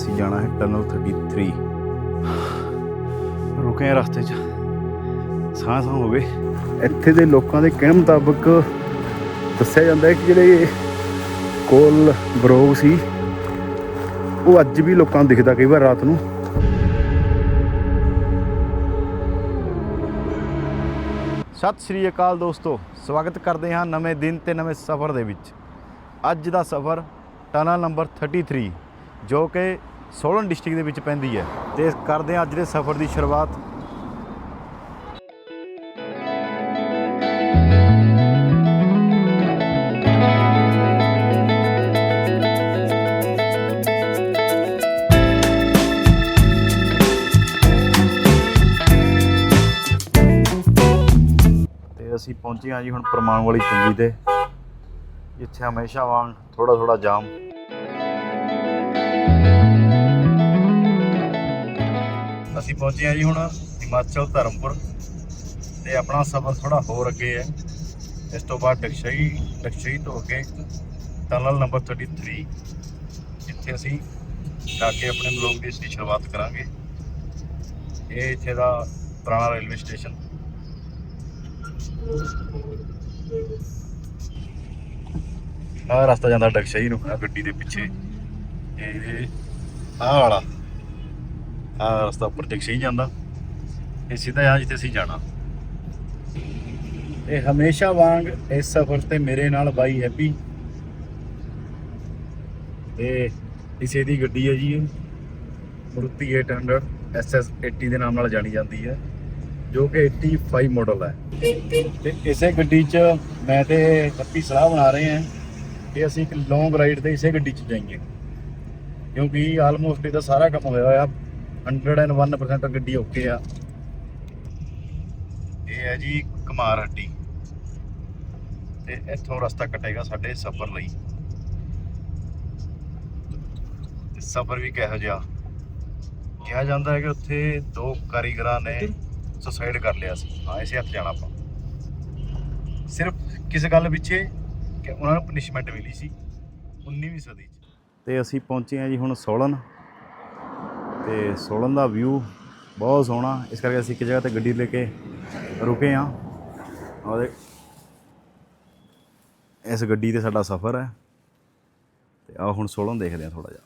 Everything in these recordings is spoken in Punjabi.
ਅਸੀਂ ਜਾਣਾ ਹੈ ਟਨਲ 33 ਰੁਕੇ ਹਾਂ ਰਸਤੇ 'ਚ। ਸਾਹ ਸਾਹ ਹੋ ਗਏ ਇੱਥੇ ਦੇ ਲੋਕਾਂ ਦੇ ਕਹਿਣ ਮੁਤਾਬਕ ਦੱਸਿਆ ਜਾਂਦਾ ਹੈ ਕਿ ਜਿਹੜੇ ਕੋਲ ਬਰੋਗ ਸੀ, ਉਹ ਅੱਜ ਵੀ ਲੋਕਾਂ ਨੂੰ ਦਿਖਦਾ ਕਈ ਵਾਰ ਰਾਤ ਨੂੰ। ਸਤਿ ਸ਼੍ਰੀ ਅਕਾਲ ਦੋਸਤੋ, ਸਵਾਗਤ ਕਰਦੇ ਹਾਂ ਨਵੇਂ ਦਿਨ ਤੇ ਨਵੇਂ ਸਫ਼ਰ ਦੇ ਵਿੱਚ। ਅੱਜ ਦਾ ਸਫ਼ਰ ਟਨਲ ਨੰਬਰ 33 ਜੋ ਕਿ ਸੋਲਨ ਡਿਸਟ੍ਰਿਕਟ ਦੇ ਵਿੱਚ ਪੈਂਦੀ ਹੈ ਤੇ ਕਰਦੇ ਹਾਂ ਅੱਜ ਦੇ ਸਫ਼ਰ ਦੀ ਸ਼ੁਰੂਆਤ। ਤੇ ਅਸੀਂ ਪਹੁੰਚੇ ਹਾਂ ਜੀ ਹੁਣ ਪ੍ਰਮਾਣ ਵਾਲੀ ਚੁੰਗੀ ਤੇ, ਜਿੱਥੇ ਹਮੇਸ਼ਾ ਵਾਂਗ ਥੋੜਾ ਥੋੜਾ ਜਾਮ। ਅਸੀਂ ਪਹੁੰਚੇ ਹਾਂ ਜੀ ਹੁਣ ਹਿਮਾਚਲ ਧਰਮਪੁਰ ਤੇ ਆਪਣਾ ਸਫ਼ਰ ਥੋੜਾ ਹੋਰ ਅੱਗੇ ਹੈ। ਇਸ ਤੋਂ ਬਾਅਦ ਡਕਸ਼ਈ ਡਕਸ਼ਈ ਤੋਂ ਅੱਗੇ ਟਨਲ ਨੰਬਰ 33 ਜਿੱਥੇ ਅਸੀਂ ਜਾ ਕੇ ਆਪਣੇ ਬਲੌਗ ਦੀ ਇਸ ਸ਼ੁਰੂਆਤ ਕਰਾਂਗੇ। ਇਹ ਇੱਥੇ ਦਾ ਪੁਰਾਣਾ ਰੇਲਵੇ ਸਟੇਸ਼ਨ। ਆਹ ਰਸਤਾ ਜਾਂਦਾ ਡਕਸ਼ਈ ਨੂੰ ਆ ਗੱਡੀ ਦੇ ਪਿੱਛੇ। ਇਹ ਆਹ ਵਾਲਾ। ਆਹ ਰਸਤਾ ਉੱਪਰ ਡਕਸ਼ਈ ਜਾਂਦਾ। ਇਹ ਸਿੱਧਾ ਆ ਜਿੱਥੇ ਅਸੀਂ ਜਾਣਾ। ਇਹ ਹਮੇਸ਼ਾ ਵਾਂਗ ਇਸ ਸਫ਼ਰ ਤੇ ਮੇਰੇ ਨਾਲ ਬਾਈ ਹੈਪੀ। ਤੇ ਇਸੇ ਦੀ ਗੱਡੀ ਹੈ ਜੀ ਇਹ। ਮਰੂਤੀ 800 SS 80 ਦੇ ਨਾਮ ਨਾਲ ਜਾਣੀ ਜਾਂਦੀ ਹੈ, ਜੋ ਕਿ 85 ਮਾਡਲ ਹੈ। ਤੇ ਇਸੇ ਗੱਡੀ 'ਚ ਮੈਂ ਤੇ ਹੈਪੀ ਸਲਾਹ ਬਣਾ ਰਹੇ ਹਾਂ ਕਿ ਅਸੀਂ ਇੱਕ ਲੌਂਗ ਰਾਈਡ ਤੇ ਇਸੇ ਗੱਡੀ 'ਚ ਜਾਈਏ। ਕਿਉਂਕਿ ਆਲਮੋਸਟ ਇਹਦਾ ਸਾਰਾ ਕੰਮ ਹੋਇਆ ਹੋਇਆ। 101% ਗੱਡੀ ਓਕੇ ਆ। ਇਹ ਹੈ ਜੀ ਕੁਮਾਰ ਹੱਟੀ ਤੇ ਇੱਥੋਂ ਰਸਤਾ ਕੱਟੇਗਾ ਸਾਡੇ ਸਫ਼ਰ ਲਈ। ਤੇ ਸਫ਼ਰ ਵੀ ਕਿਹੋ ਜਿਹਾ। ਕਿਹਾ ਜਾਂਦਾ ਹੈ ਕਿ ਉੱਥੇ ਦੋ ਕਾਰੀਗਰਾਂ ਨੇ ਸੁਸਾਈਡ ਕਰ ਲਿਆ ਸੀ। ਹਾਂ ਇਸੇ ਹੱਥ ਜਾਣਾ ਆਪਾਂ। ਸਿਰਫ ਕਿਸ ਗੱਲ ਪਿੱਛੇ ਕਿ ਉਹਨਾਂ ਨੂੰ ਪਨਿਸ਼ਮੈਂਟ ਮਿਲੀ ਸੀ 19ਵੀਂ ਸਦੀ 'ਚ। ਤੇ ਅਸੀਂ ਪਹੁੰਚੇ ਹਾਂ ਜੀ ਹੁਣ ਸੋਲਨ। ਤੇ ਸੋਲਨ ਦਾ ਵਿਊ ਬਹੁਤ ਸੋਹਣਾ। ਇਸ ਕਰਕੇ ਅਸੀਂ ਇੱਕ ਜਗ੍ਹਾ ਤੇ ਗੱਡੀ ਲੈ ਕੇ ਰੁਕੇ ਹਾਂ। ਔਰ ਇਸ ਗੱਡੀ ਤੇ ਸਾਡਾ ਸਫ਼ਰ ਹੈ। ਤੇ ਆ ਹੁਣ ਸੋਲਨ ਦੇਖਦੇ ਹਾਂ ਥੋੜਾ ਜਿਹਾ।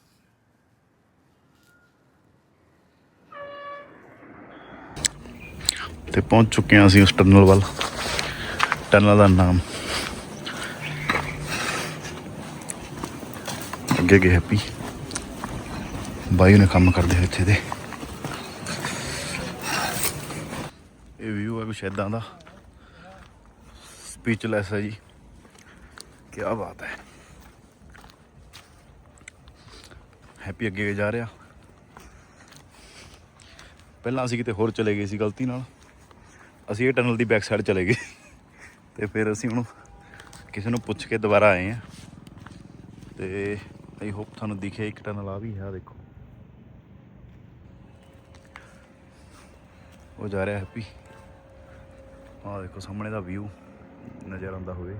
ਤੇ ਪਹੁੰਚ ਚੁੱਕੇ ਹਾਂ ਅਸੀਂ ਉਸ ਟਨਲ ਵੱਲ। ਟਨਲ ਦਾ ਨਾਮ। ਅੱਗੇ ਗਏ ਹੈਪੀ ਬਾਈ ਨੇ ਕੰਮ ਕਰਦੇ ਹੋਏ ਇੱਥੇ ਦੇ। ਇਹ ਵਿਊ ਹੈ ਕੁਛ ਇਦਾਂ ਦਾ। ਸਪੀਚਲੈਸ ਹੈ ਜੀ। ਕੀ ਬਾਤ ਹੈ। ਹੈਪੀ ਅੱਗੇ ਜਾ ਰਿਹਾ। ਪਹਿਲਾਂ ਅਸੀਂ ਕਿਤੇ ਹੋਰ ਚਲੇ ਗਏ ਸੀ ਗਲਤੀ ਨਾਲ। ਅਸੀਂ ਇਹ ਟਨਲ ਦੀ ਬੈਕ ਸਾਈਡ ਚਲੇ ਗਏ। ਤੇ ਫਿਰ ਅਸੀਂ ਹੁਣ ਕਿਸੇ ਨੂੰ ਪੁੱਛ ਕੇ ਦੁਬਾਰਾ ਆਏ ਆ ਤੇ ਆਈ ਹੋਪ ਤੁਹਾਨੂੰ ਦਿਖੇ ਇੱਕ ਟਨਲ ਆ ਵੀ ਹੈ ਦੇਖੋ। ਉਹ ਜਾ ਰਿਹਾ ਹੈਪੀ। ਆਹ ਦੇਖੋ, ਸਾਹਮਣੇ ਦਾ ਵਿਊ ਨਜ਼ਰ ਆਉਂਦਾ ਹੋਵੇ।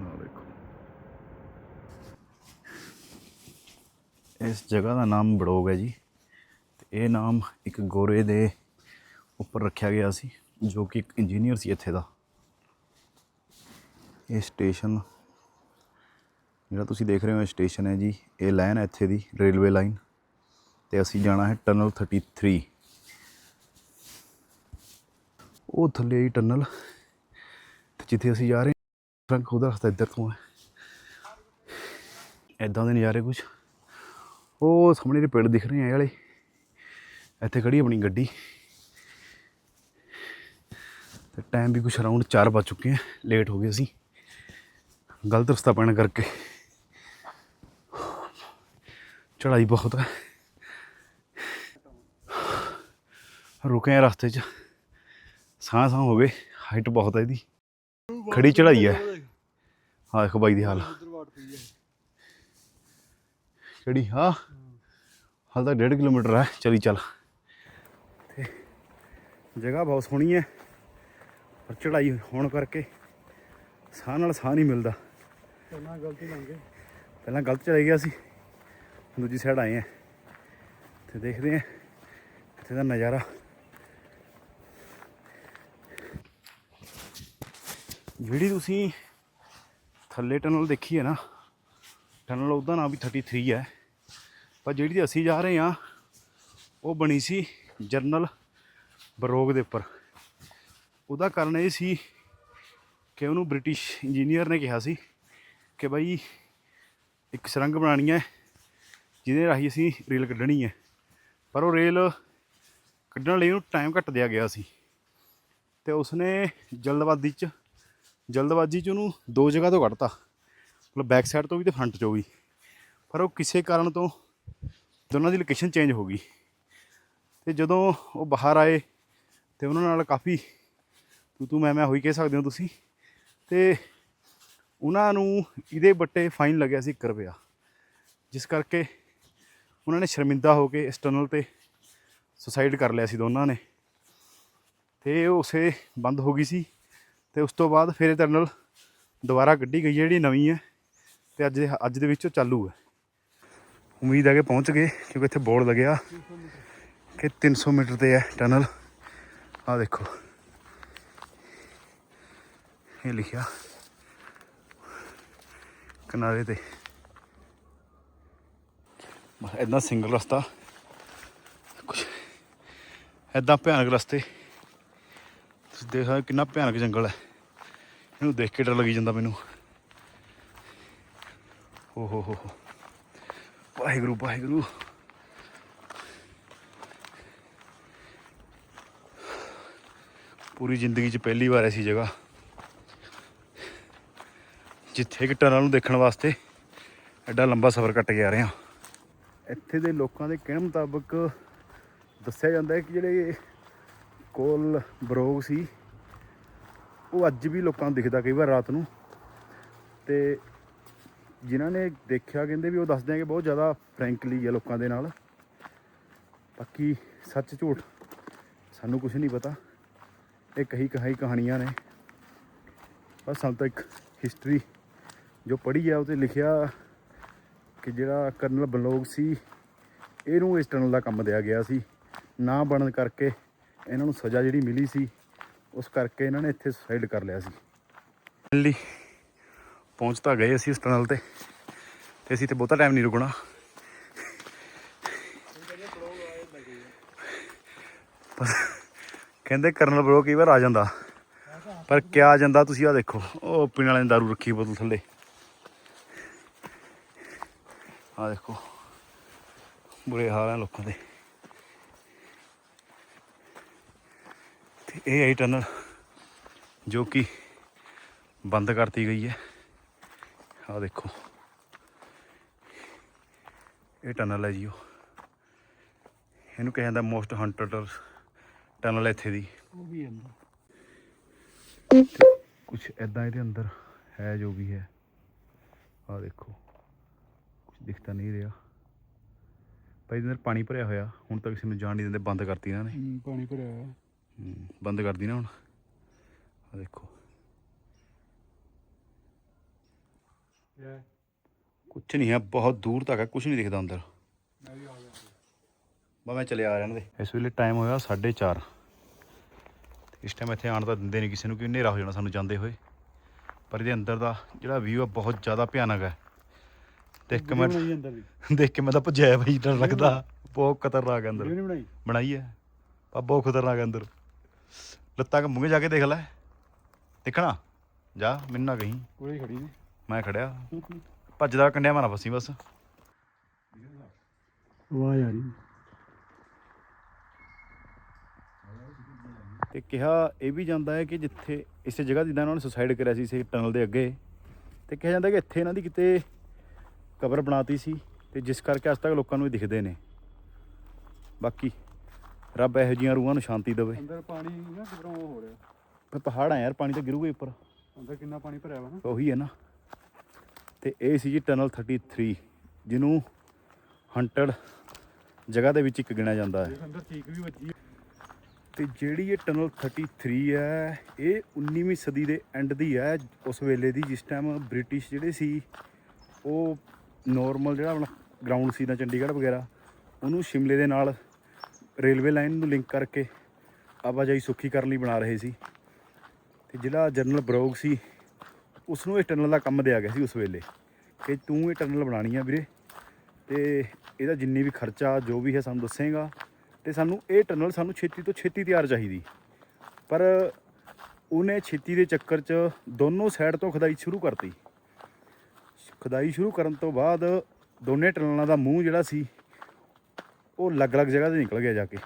ਆਹ ਦੇਖੋ। ਇਸ ਜਗ੍ਹਾ ਦਾ ਨਾਮ ਬੜੋਗ ਹੈ ਜੀ। ਤੇ ਇਹ ਨਾਮ ਇੱਕ ਗੋਰੇ ਦੇ ਉੱਪਰ ਰੱਖਿਆ ਗਿਆ ਸੀ, ਜੋ ਕਿ ਇੱਕ ਇੰਜੀਨੀਅਰ ਸੀ ਇੱਥੇ ਦਾ। ਇਹ ਸਟੇਸ਼ਨ ਜਿਹੜਾ ਤੁਸੀਂ ਦੇਖ ਰਹੇ ਹੋ ਇਹ ਸਟੇਸ਼ਨ ਹੈ ਜੀ, ਇਹ ਲਾਈਨ ਹੈ ਇੱਥੇ ਦੀ, ਰੇਲਵੇ ਲਾਈਨ। ਤੇ ਅਸੀਂ ਜਾਣਾ ਹੈ ਟਨਲ 33 ਉਹ ਥੱਲੇ ਹੀ ਟਨਲ। ਤੇ ਜਿੱਥੇ ਅਸੀਂ ਜਾ ਰਹੇ ਹਾਂ ਫਰੰਕ ਉਹਦਾ ਰਸਤਾ ਇੱਧਰ ਤੋਂ ਹੈ। ਐਦਾਂ ਦੇ ਨਜ਼ਾਰੇ ਕੁਝ ਉਹ ਸਾਹਮਣੇ ਦੇ ਪੇੜ ਦਿਖ ਰਹੇ ਆ ਇਹ ਵਾਲੇ, ਇੱਥੇ ਖੜੀ ਆਪਣੀ ਗੱਡੀ। ਤੇ ਟਾਈਮ ਵੀ ਕੁਛ ਅਰਾਊਂਡ 4 ਵੱਜ ਚੁੱਕੇ ਆ ਲੇਟ ਹੋ ਗਏ ਅਸੀਂ। ਗਲਤ ਰਸਤਾ ਪੈਣ ਕਰਕੇ। ਚੜਾਈ ਬਹੁਤ ਹੈ। ਰੁਕੇ ਆ ਰਸਤੇ 'ਚ। ਸਾਹ ਸਾਹ ਹੋ ਗਏ ਹਾਈਟ ਬਹੁਤ ਹੈ ਇਹਦੀ। ਖੜੀ ਚੜਾਈ ਹੈ। ਹਾਂ ਦੇਖੋ ਬਾਈ ਦੀ ਹਾਲ। ਕਿਹੜੀ? ਹਾਂ ਹਾਲ ਤਾਂ 1.5 ਕਿਲੋਮੀਟਰ ਹੈ। ਚਲੀ ਚੱਲ। ਤੇ ਜਗ੍ਹਾ ਬਹੁਤ ਸੋਹਣੀ ਹੈ। ਪਰ ਚੜਾਈ ਹੋਣ ਕਰਕੇ ਸਾਹ ਨਾਲ ਸਾਹ ਨਹੀਂ ਮਿਲਦਾ। ਕਰਨਾ ਗਲਤੀ ਲੰਗੇ ਪਹਿਲਾਂ ਗਲਤ ਚਲੇ ਗਿਆ ਸੀ। ਦੂਜੀ ਸਾਈਡ ਆਏ ਆ। ਤੇ ਦੇਖਦੇ ਆ ਇੱਥੇ ਦਾ ਨਜ਼ਾਰਾ। ਜਿਹੜੀ ਤੁਸੀਂ ਥੱਲੇ ਟਨਲ ਦੇਖੀ ਹੈ ਨਾ ਟਨਲ ਉਹਦਾ ਨਾਮ ਵੀ 33 ਹੈ। ਪਰ ਜਿਹੜੀ ਅਸੀਂ ਜਾ ਰਹੇ ਆ ਉਹ ਬਣੀ ਸੀ ਜਰਨਲ ਬਰੋਗ ਦੇ ਉੱਪਰ। ਉਹਦਾ ਕਾਰਨ ਇਹ ਸੀ ਕਿ ਉਹਨੂੰ ਬ੍ਰਿਟਿਸ਼ ਇੰਜੀਨੀਅਰ ਨੇ ਕਿਹਾ ਸੀ ਕਿ ਬਾਈ ਇੱਕ ਸੁਰੰਗ ਬਣਾਉਣੀ ਹੈ। ਜਿਹਦੇ ਰਾਹੀਂ ਅਸੀਂ ਰੇਲ ਕੱਢਣੀ ਹੈ। ਪਰ ਉਹ ਰੇਲ ਕੱਢਣ ਲਈ ਉਹਨੂੰ ਟਾਈਮ ਘੱਟ ਦਿਆ ਗਿਆ ਸੀ। ਤੇ ਉਸਨੇ ਜਲਦਬਾਜ਼ੀ 'ਚ ਜਲਦਬਾਜ਼ੀ 'ਚ ਉਹਨੂੰ ਦੋ ਜਗ੍ਹਾ ਤੋਂ ਕੱਢਤਾ। ਮਤਲਬ ਬੈਕ ਸਾਈਡ ਤੋਂ ਵੀ ਤੇ ਫਰੰਟ 'ਚੋਂ ਵੀ। ਪਰ ਉਹ ਕਿਸੇ ਕਾਰਨ ਤੋਂ ਦੋਨਾਂ ਦੀ ਲੋਕੇਸ਼ਨ ਚੇਂਜ ਹੋ ਗਈ। ਤੇ ਜਦੋਂ ਉਹ ਬਾਹਰ ਆਏ, ਤੇ ਉਹਨਾਂ ਨਾਲ ਕਾਫੀ ਤੂੰ ਤੂੰ ਮੈਂ ਮੈਂ ਹੋਈ ਕਹਿ ਸਕਦੇ ਹੋ ਤੁਸੀਂ। ਤੇ ਉਹਨਾਂ ਨੂੰ ਇਹਦੇ ਬੱਟੇ ਫਾਈਨ ਲੱਗਿਆ ਸੀ 1 ਰੁਪਿਆ ਜਿਸ ਕਰਕੇ ਉਹਨਾਂ ਨੇ ਸ਼ਰਮਿੰਦਾ ਹੋ ਕੇ ਇਸ ਟਨਲ ਤੇ ਸੁਸਾਈਡ ਕਰ ਲਿਆ ਸੀ ਦੋਨਾਂ ਨੇ। ਤੇ ਉਹ ਉਸੇ ਬੰਦ ਹੋ ਗਈ ਸੀ ਤੇ ਉਸ ਤੋਂ ਬਾਅਦ ਫਿਰ ਇਹ ਟਨਲ ਦੁਬਾਰਾ ਕੱਢੀ ਗਈ ਹੈ ਜਿਹੜੀ ਨਵੀਂ ਹੈ ਤੇ ਅੱਜ ਅੱਜ ਦੇ ਵਿੱਚ ਉਹ ਚਾਲੂ ਹੈ। ਉਮੀਦ ਹੈ ਕਿ ਪਹੁੰਚ ਗਏ ਕਿਉਂਕਿ ਇੱਥੇ ਬੋਰਡ ਲੱਗਿਆ ਕਿ 300 ਮੀਟਰ ਤੇ ਹੈ ਟਨਲ। ਆ ਦੇਖੋ। ਇਹ ਲਿਖਿਆ। ਕਿਨਾਰੇ ਤੇ। ਬਸ ਇਦਾਂ ਸਿੰਗਲ ਰਸਤਾ। ਕੁਛ ਇਦਾਂ ਭਿਆਨਕ ਰਸਤੇ। ਤੁਸੀਂ ਦੇਖ ਸਕਦੇ ਕਿੰਨਾ ਭਿਆਨਕ ਜੰਗਲ ਹੈ। ਇਹਨੂੰ ਦੇਖ ਕੇ ਡਰ ਲੱਗੀ ਜਾਂਦਾ ਮੈਨੂੰ। ਓ ਹੋ ਹੋ ਹੋ। ਵਾਹਿਗੁਰੂ ਵਾਹਿਗੁਰੂ। ਪੂਰੀ ਜ਼ਿੰਦਗੀ 'ਚ ਪਹਿਲੀ ਵਾਰ ਐਸੀ ਜਗ੍ਹਾ। ਜਿੱਥੇ ਕਿ ਟਨਲ ਨੂੰ ਦੇਖਣ ਵਾਸਤੇ ਐਡਾ ਲੰਬਾ ਸਫ਼ਰ ਕੱਟ ਕੇ ਆ ਰਹੇ ਹਾਂ। ਇੱਥੇ ਦੇ ਲੋਕਾਂ ਦੇ ਕਹਿਣ ਮੁਤਾਬਕ ਦੱਸਿਆ ਜਾਂਦਾ ਹੈ ਕਿ ਜਿਹੜੇ ਕੋਲ ਬਰੋਗ ਸੀ, ਉਹ ਅੱਜ ਵੀ ਲੋਕਾਂ ਨੂੰ ਦਿਖਦਾ ਕਈ ਵਾਰ ਰਾਤ ਨੂੰ। ਤੇ ਜਿਨ੍ਹਾਂ ਨੇ ਦੇਖਿਆ, ਕਹਿੰਦੇ ਵੀ ਉਹ ਦੱਸਦੇ ਆ ਕਿ ਬਹੁਤ ਜ਼ਿਆਦਾ ਫਰੈਂਕਲੀ ਹੈ ਲੋਕਾਂ ਦੇ ਨਾਲ। ਬਾਕੀ ਸੱਚ ਝੂਠ ਸਾਨੂੰ ਕੁਝ ਨਹੀਂ ਪਤਾ। ਇਹ ਕਹੀ ਕਹਾਈ ਕਹਾਣੀਆਂ ਨੇ। ਬਸ ਸਾਨੂੰ ਤਾਂ ਇੱਕ ਹਿਸਟਰੀ ਜੋ ਪੜ੍ਹੀ ਆ ਉਹ 'ਤੇ ਲਿਖਿਆ ਕਿ ਜਿਹੜਾ ਕਰਨਲ ਬਲੋਗ ਸੀ, ਇਹਨੂੰ ਇਸ ਟਨਲ ਦਾ ਕੰਮ ਦਿਆ ਗਿਆ ਸੀ। ਨਾ ਬਣਨ ਕਰਕੇ ਇਹਨਾਂ ਨੂੰ ਸਜ਼ਾ ਜਿਹੜੀ ਮਿਲੀ ਸੀ, ਉਸ ਕਰਕੇ ਇਹਨਾਂ ਨੇ ਇੱਥੇ ਸੁਸਾਈਡ ਕਰ ਲਿਆ ਸੀ। ਫਾਈਨਲੀ ਪਹੁੰਚ ਤਾਂ ਗਏ ਅਸੀਂ ਇਸ ਟਨਲ ਤੇ ਤੇ ਅਸੀਂ ਤੇ ਬਹੁਤਾ ਟਾਈਮ ਨਹੀਂ ਰੁਕਣਾ। ਕਹਿੰਦੇ ਕਰਨਲ ਬਲੋ ਕਈ ਵਾਰ ਆ ਜਾਂਦਾ, ਪਰ ਕਿਆ ਆ ਜਾਂਦਾ ਤੁਸੀਂ ਆ ਦੇਖੋ, ਉਹ ਪੀਣ ਵਾਲੇ ਨੇ ਦਾਰੂ ਰੱਖੀ ਬੋਤਲ ਥੱਲੇ। ਆ ਦੇਖੋ ਬੁਰੇ ਹਾਲ ਹੈ ਲੋਕਾਂ ਦੇ। ਤੇ ਇਹ ਹੈ ਟਨਲ ਜੋ ਕਿ ਬੰਦ ਕਰਤੀ ਗਈ ਹੈ। ਆ ਦੇਖੋ ਇਹ ਟਨਲ ਹੈ ਜੀ ਉਹ। ਇਹਨੂੰ ਕਿਹਾ ਜਾਂਦਾ ਮੋਸਟ ਹੰਟਡ ਟਨਲ ਇੱਥੇ ਦੀ। ਉਹ ਵੀ ਅੰਦਰ। ਕੁਝ ਐਦਾਂ ਇਹਦੇ ਅੰਦਰ ਹੈ ਜੋ ਵੀ ਹੈ। ਆ ਦੇਖੋ। ਦਿਖਤਾ ਨਹੀਂ ਰਿਹਾ। ਭਾਈ ਇਹਦੇ ਅੰਦਰ ਪਾਣੀ ਭਰਿਆ ਹੋਇਆ। ਹੁਣ ਤੱਕ ਕਿਸੇ ਨੂੰ ਜਾਣ ਨਹੀਂ ਦਿੰਦੇ ਬੰਦ ਕਰਤੀ ਇਹਨਾਂ ਨੇ। ਪਾਣੀ ਭਰਿਆ ਹੋਇਆ। ਹੂੰ, ਬੰਦ ਕਰਦੀ ਨਾ ਹੁਣ। ਆ ਦੇਖੋ। ਕੁਝ ਨਹੀਂ ਹੈ ਬਹੁਤ ਦੂਰ ਤੱਕ ਹੈ ਕੁਝ ਨਹੀਂ ਦਿਖਦਾ ਅੰਦਰ। ਮੈਂ ਵੀ ਆ ਗਿਆ। ਬਾ ਮੈਂ ਚਲੇ ਆ ਰਹਿਣ ਦੇ। ਇਸ ਵੇਲੇ ਟਾਈਮ ਹੋਇਆ 4:30 ਇਸ ਟਾਈਮ ਇੱਥੇ ਆਉਣ ਤਾਂ ਦਿੰਦੇ ਨਹੀਂ ਕਿਸੇ ਨੂੰ ਕਿ ਹਨੇਰਾ ਹੋ ਜਾਣਾ ਸਾਨੂੰ ਜਾਂਦੇ ਹੋਏ। ਪਰ ਇਹਦੇ ਅੰਦਰ ਦਾ ਜਿਹੜਾ ਵੀਊ ਆ ਬਹੁਤ ਜ਼ਿਆਦਾ ਭਿਆਨਕ ਹੈ। ਦੇਖ ਕੇ ਮੈਂ ਵੀਡੀਓ ਬਣਾਈ ਅੰਦਰ ਦੀ ਦੇਖ ਕੇ ਮੈਂ ਤਾਂ ਭੱਜਿਆ ਬਈ ਡਰ ਲੱਗਦਾ। ਬਹੁਤ ਖਤਰਨਾਕ ਵੀਡੀਓ ਅੰਦਰ ਨਹੀਂ ਬਣਾਈ? ਬਣਾਈ ਹੈ। ਆ ਬਹੁਤ ਖਤਰਨਾਕ ਹੈ ਅੰਦਰ। ਲੱਤਾਂ ਕੰਬੂਗੇ ਜਾ ਕੇ ਦੇਖ ਲੈ। ਦੇਖਣਾ। ਜਾ ਮੈਨੂੰ ਨਾ ਕਹੀਂ। ਕੋਲੇ ਹੀ ਖੜੀ ਨੇ। ਮੈਂ ਖੜਿਆ। ਭੱਜਦਾ ਕੰਡਿਆ ਮਾਰਾ ਫਸੀ ਬਸ। ਵਾਹ ਯਾਰੀ ਤੇ ਕਿਹਾ ਇਹ ਵੀ ਜਾਂਦਾ ਹੈ ਕਿ ਜਿੱਥੇ ਇਸੇ ਜਗ੍ਹਾ ਜਿੱਦਾਂ ਉਹਨਾਂ ਨੇ ਸੁਸਾਈਡ ਕਰਿਆ ਸੀ ਇਸੇ ਟਨਲ ਦੇ ਅੱਗੇ। ਤੇ ਕਿਹਾ ਜਾਂਦਾ ਕਿ ਇੱਥੇ ਇਹਨਾਂ ਦੀ ਕਿਤੇ ਕਬਰ ਬਣਾਤੀ ਸੀ ਤੇ ਜਿਸ ਕਰਕੇ ਅੱਜ ਤੱਕ ਲੋਕਾਂ ਨੂੰ ਇਹ ਦਿਖਦੇ ਨੇ। ਬਾਕੀ ਰੱਬ ਇਹੋ ਜਿਹੀਆਂ ਰੂਹਾਂ ਨੂੰ ਸ਼ਾਂਤੀ ਦੇਵੇ। ਅੰਦਰ ਪਾਣੀ ਨਾ ਕਿਧਰੋਂ ਹੋ ਰਿਹਾ। ਪਰ ਪਹਾੜ ਆ ਯਾਰ ਪਾਣੀ ਤਾਂ ਗਿਰੂਗਾ ਹੀ ਉੱਪਰ। ਅੰਦਰ ਕਿੰਨਾ ਪਾਣੀ ਭਰਿਆ ਵਾ ਨਾ। ਉਹੀ ਹੈ ਨਾ। ਤੇ ਇਹ ਸੀ ਜੀ ਟਨਲ 33 ਜਿਹਨੂੰ ਹੰਟਡ ਜਗ੍ਹਾ ਦੇ ਵਿੱਚ ਇੱਕ ਗਿਣਿਆ ਜਾਂਦਾ ਹੈ। ਅੰਦਰ ਠੀਕ ਵੀ ਵੱਜੀ। ਤੇ ਜਿਹੜੀ ਇਹ ਟਨਲ 33 ਹੈ ਇਹ 19ਵੀਂ ਸਦੀ ਦੇ ਐਂਡ ਦੀ ਹੈ। ਉਸ ਵੇਲੇ ਦੀ ਜਿਸ ਟਾਈਮ ਬ੍ਰਿਟਿਸ਼ ਜਿਹੜੇ ਸੀ ਉਹ ਨਾਰਮਲ ਜਿਹੜਾ ਆਪਣਾ ਗਰਾਊਂਡ ਸੀ ਨਾ ਚੰਡੀਗੜ੍ਹ ਵਗੈਰਾ, ਉਹਨੂੰ ਸ਼ਿਮਲੇ ਦੇ ਨਾਲ ਰੇਲਵੇ ਲਾਈਨ ਨੂੰ ਲਿੰਕ ਕਰਕੇ ਆਵਾਜਾਈ ਸੁੱਖੀ ਕਰਨ ਲਈ ਬਣਾ ਰਹੇ ਸੀ। ਤੇ ਜਿਹੜਾ ਜਨਰਲ ਬਰੋਗ ਸੀ ਉਸ ਨੂੰ ਇਹ ਟਨਲ ਦਾ ਕੰਮ ਦਿਆ ਗਿਆ ਸੀ ਉਸ ਵੇਲੇ ਕਿ ਤੂੰ ਇਹ ਟਨਲ ਬਣਾਣੀ ਆ ਵੀਰੇ ਤੇ ਇਹਦਾ ਜਿੰਨੀ ਵੀ ਖਰਚਾ, ਜੋ ਵੀ ਹੈ ਸਾਨੂੰ ਦੱਸੇਗਾ ਤੇ ਸਾਨੂੰ ਇਹ ਟਨਲ ਸਾਨੂੰ ਛੇਤੀ ਤੋਂ ਛੇਤੀ ਤਿਆਰ ਚਾਹੀਦੀ। ਪਰ ਉਹਨੇ ਛੇਤੀ ਦੇ ਚੱਕਰ 'ਚ ਦੋਨੋਂ ਸਾਈਡ ਤੋਂ ਖਦਾਈ ਸ਼ੁਰੂ ਕਰਤੀ। ਖੁਦਾਈ ਸ਼ੁਰੂ ਕਰਨ ਤੋਂ ਬਾਅਦ ਦੋਨੇ ਟਨਲਾਂ ਦਾ ਮੂੰਹ ਜਿਹੜਾ ਸੀ, ਉਹ ਅਲੱਗ-ਅਲੱਗ ਜਗ੍ਹਾ ਤੇ ਨਿਕਲ ਗਿਆ ਜਾ ਕੇ।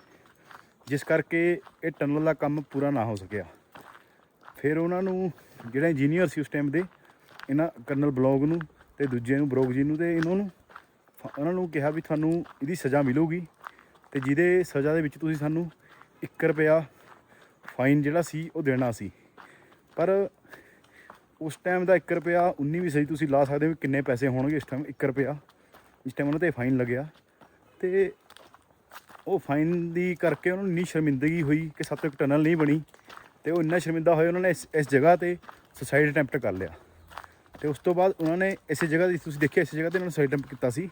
ਜਿਸ ਕਰਕੇ ਇਹ ਟਨਲ ਦਾ ਕੰਮ ਪੂਰਾ ਨਾ ਹੋ ਸਕਿਆ। ਫਿਰ ਉਹਨਾਂ ਨੂੰ ਜਿਹੜਾ ਇੰਜੀਨੀਅਰ ਸੀ ਉਸ ਟਾਈਮ ਦੇ, ਇਹਨਾਂ ਕਰਨਲ ਬਲੌਗ ਨੂੰ ਤੇ ਦੂਜੇ ਨੂੰ ਬਰੋਗ ਜੀ ਨੂੰ ਤੇ ਇਹਨਾਂ ਨੂੰ ਫ- ਉਹਨਾਂ ਨੂੰ ਕਿਹਾ ਵੀ ਤੁਹਾਨੂੰ ਇਹਦੀ ਸਜ਼ਾ ਮਿਲੂਗੀ ਤੇ ਜਿਹਦੇ ਸਜ਼ਾ ਦੇ ਵਿੱਚ ਤੁਸੀਂ ਸਾਨੂੰ 1 ਰੁਪਿਆ ਫਾਈਨ ਜਿਹੜਾ ਸੀ ਉਹ ਦੇਣਾ ਸੀ। ਪਰ ਉਸ ਟਾਈਮ ਦਾ 1 ਰੁਪਿਆ 19ਵੀਂ ਸਦੀ ਤੁਸੀਂ ਲਾ ਸਕਦੇ ਹੋ ਵੀ ਕਿੰਨੇ ਪੈਸੇ ਹੋਣਗੇ ਇਸ ਟਾਈਮ 1 ਰੁਪਿਆ। ਇਸ ਟਾਈਮ ਉਹਨਾਂ ਤੇ ਫਾਈਨ ਲੱਗਿਆ। ਤੇ ਉਹ ਫਾਈਨ ਦੀ ਕਰਕੇ ਉਹਨਾਂ ਨੂੰ ਇੰਨੀ ਸ਼ਰਮਿੰਦਗੀ ਹੋਈ ਕਿ ਸਾਤੋਂ ਇੱਕ ਟਨਲ ਨਹੀਂ ਬਣੀ ਤੇ ਉਹ ਇੰਨਾ ਸ਼ਰਮਿੰਦਾ ਹੋਏ ਉਹਨਾਂ ਨੇ ਇਸ ਇਸ ਜਗ੍ਹਾ ਤੇ ਸੁਸਾਈਡ ਅਟੈਂਪਟ ਕਰ ਲਿਆ। ਤੇ ਉਸ ਤੋਂ ਬਾਅਦ ਉਹਨਾਂ ਨੇ ਇਸੇ ਜਗ੍ਹਾ ਦੀ, ਤੁਸੀਂ ਦੇਖਿਆ ਇਸੇ ਜਗ੍ਹਾ ਤੇ ਉਹਨਾਂ ਨੇ ਸੁਸਾਈਡ ਅਟੈਂਪਟ ਕੀਤਾ ਸੀ।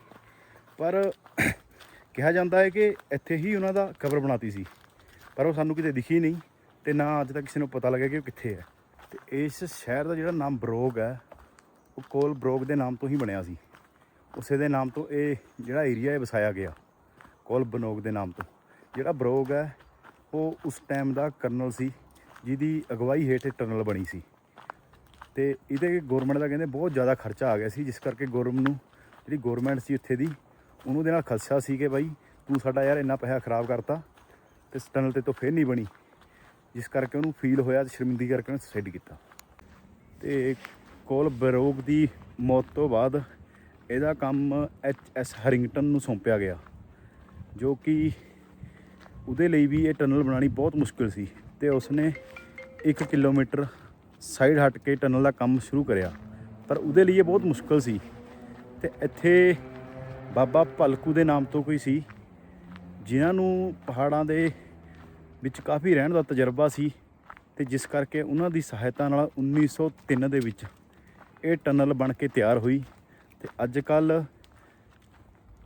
ਪਰ ਕਿਹਾ ਜਾਂਦਾ ਹੈ ਕਿ ਇੱਥੇ ਹੀ ਉਹਨਾਂ ਦਾ ਕਬਰ ਬਣਾਤੀ ਸੀ। ਪਰ ਉਹ ਸਾਨੂੰ ਕਿਤੇ ਦਿਖੀ ਨਹੀਂ ਤੇ ਨਾ ਅੱਜ ਤੱਕ ਕਿਸੇ ਨੂੰ ਪਤਾ ਲੱਗਿਆ ਕਿ ਉਹ ਕਿੱਥੇ ਹੈ। ਤੇ ਇਸ ਸ਼ਹਿਰ ਦਾ ਜਿਹੜਾ ਨਾਮ ਬਰੋਗ ਹੈ, ਉਹ ਕੋਲ ਬਰੋਗ ਦੇ ਨਾਮ ਤੋਂ ਹੀ ਬਣਿਆ ਸੀ। ਉਸੇ ਦੇ ਨਾਮ ਤੋਂ ਇਹ ਜਿਹੜਾ ਏਰੀਆ ਹੈ ਵਸਾਇਆ ਗਿਆ, ਕੋਲ ਬਨੋਗ ਦੇ ਨਾਮ ਤੋਂ। ਜਿਹੜਾ ਬਰੋਗ ਹੈ, ਉਹ ਉਸ ਟਾਈਮ ਦਾ ਕਰਨਲ ਸੀ, ਜਿਹਦੀ ਅਗਵਾਈ ਹੇਠ ਟਨਲ ਬਣੀ ਸੀ। ਤੇ ਇਹਦੇ ਗਵਰਨਮੈਂਟ ਦਾ ਕਹਿੰਦੇ ਬਹੁਤ ਜ਼ਿਆਦਾ ਖਰਚਾ ਆ ਗਿਆ ਸੀ, ਜਿਸ ਕਰਕੇ ਗਵਰਨਮੈਂਟ ਨੂੰ, ਜਿਹੜੀ ਗਵਰਨਮੈਂਟ ਸੀ ਇੱਥੇ ਦੀ, ਉਹਨੂੰ ਦੇ ਨਾਲ ਖਦਸ਼ਾ ਸੀ ਕਿ ਬਾਈ ਤੂੰ ਸਾਡਾ ਯਾਰ ਇੰਨਾ ਪੈਸਾ ਖਰਾਬ ਕਰਤਾ, ਤੇ ਇਸ ਟਨਲ ਤੇ ਤੋਂ ਫੇਰ ਨਹੀਂ ਬਣੀ। ਜਿਸ ਕਰਕੇ ਉਹਨੂੰ ਫੀਲ ਹੋਇਆ ਤੇ ਸ਼ਰਮਿੰਦਗੀ ਕਰਕੇ ਉਹਨੇ ਸੁਸਾਈਡ ਕੀਤਾ। ਤੇ ਕੋਲ ਬਰੋਗ ਦੀ ਮੌਤ ਤੋਂ ਬਾਅਦ ਇਹਦਾ ਕੰਮ ਐਚ ਐਸ ਹਰਿੰਗਟਨ ਨੂੰ ਸੌਂਪਿਆ ਗਿਆ, ਜੋ ਕਿ ਉਹਦੇ ਲਈ ਵੀ ਇਹ ਟਨਲ ਬਣਾਉਣੀ ਬਹੁਤ ਮੁਸ਼ਕਲ ਸੀ ਤੇ ਉਸਨੇ 1 ਕਿਲੋਮੀਟਰ ਸਾਈਡ ਹਟ ਕੇ ਟਨਲ ਦਾ ਕੰਮ ਸ਼ੁਰੂ ਕਰਿਆ। ਪਰ ਉਹਦੇ ਲਈ ਇਹ ਬਹੁਤ ਮੁਸ਼ਕਲ ਸੀ ਤੇ ਇੱਥੇ ਬਾਬਾ ਭਲਕੂ ਦੇ ਨਾਮ ਤੋਂ ਕੋਈ ਸੀ, ਜਿਨ੍ਹਾਂ ਨੂੰ ਪਹਾੜਾਂ ਦੇ ਵਿੱਚ ਕਾਫੀ ਰਹਿਣ ਦਾ ਤਜਰਬਾ ਸੀ ਤੇ ਜਿਸ ਕਰਕੇ ਉਹਨਾਂ ਦੀ ਸਹਾਇਤਾ ਨਾਲ 1903 ਦੇ ਵਿੱਚ ਇਹ ਟਨਲ ਬਣ ਕੇ ਤਿਆਰ ਹੋਈ ਤੇ ਅੱਜ ਕੱਲ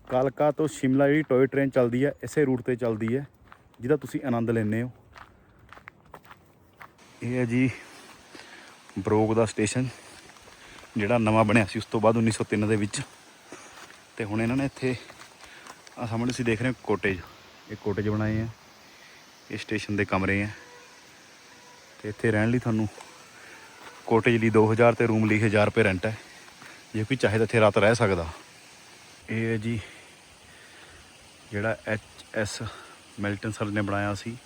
ਕਾਲਕਾ ਤੋਂ ਸ਼ਿਮਲਾ ਜਿਹੜੀ ਟੋਏ ਟ੍ਰੇਨ ਚੱਲਦੀ ਹੈ, ਇਸੇ ਰੂਟ ਤੇ ਚੱਲਦੀ ਹੈ, ਜਿਹਦਾ ਤੁਸੀਂ ਆਨੰਦ ਲੈਂਦੇ ਹੋ। ਇਹ ਹੈ ਜੀ ਬਰੋਗ ਦਾ ਸਟੇਸ਼ਨ, ਜਿਹੜਾ ਨਵਾਂ ਬਣਿਆ ਸੀ, ਉਸ ਤੋਂ ਬਾਅਦ 1903 ਦੇ ਵਿੱਚ। ਤੇ ਹੁਣ ਇਹਨਾਂ ਨੇ ਇੱਥੇ ਆ ਸਾਹਮਣੇ ਤੁਸੀਂ ਦੇਖ ਰਹੇ ਹੋ ਕੋਟੇਜ, ਇਹ ਕੋਟੇਜ ਬਣਾਏ ਆ। ਇਹ ਸਟੇਸ਼ਨ ਦੇ ਕਮਰੇ ਆ। ਤੇ ਇੱਥੇ ਰਹਿਣ ਲਈ ਤੁਹਾਨੂੰ ਕੋਟੇਜ ਲਈ 2000 ਤੇ ਰੂਮ ਲਈ 1000 ਰੁਪਏ ਰੈਂਟ ਹੈ। ਜੇ ਕੋਈ ਚਾਹੇ ਤਾਂ ਇੱਥੇ ਰਾਤ ਰਹਿ ਸਕਦਾ। ਇਹ ਹੈ ਜੀ ਜਿਹੜਾ ਐਚ ਐਸ ਮਿਲਟਨ ਸਰ ਨੇ ਬਣਾਇਆ ਸੀ।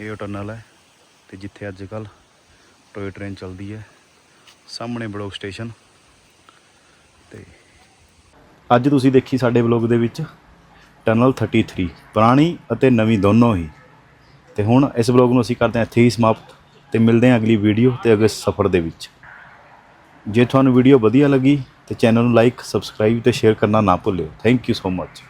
ਇਹ ਉਹ ਟਨਲ ਹੈ ਤੇ ਜਿੱਥੇ ਅੱਜ ਕੱਲ ਟੋਏ ਟ੍ਰੇਨ ਚੱਲਦੀ ਹੈ। ਸਾਹਮਣੇ ਬਲੋਕ ਸਟੇਸ਼ਨ ਤੇ ਅੱਜ ਤੁਸੀਂ ਦੇਖੀ ਸਾਡੇ ਬਲੌਗ ਦੇ ਵਿੱਚ ਟਨਲ 33 ਪੁਰਾਣੀ ਅਤੇ ਨਵੀਂ ਦੋਨੋਂ ਹੀ। ਤੇ ਹੁਣ ਇਸ ਬਲੌਗ ਨੂੰ ਅਸੀਂ ਕਰਦੇ ਹਾਂ ਇੱਥੇ ਹੀ ਸਮਾਪਤ ਤੇ ਮਿਲਦੇ ਹਾਂ ਅਗਲੀ ਵੀਡੀਓ ਤੇ ਅਗਲੇ ਸਫ਼ਰ ਦੇ ਵਿੱਚ। ਜੇ ਤੁਹਾਨੂੰ ਵੀਡੀਓ ਵਧੀਆ ਲੱਗੀ ਤੇ ਚੈਨਲ ਨੂੰ ਲਾਈਕ ਸਬਸਕ੍ਰਾਈਬ ਤੇ ਸ਼ੇਅਰ ਕਰਨਾ ਨਾ ਭੁੱਲਿਓ। Thank you so much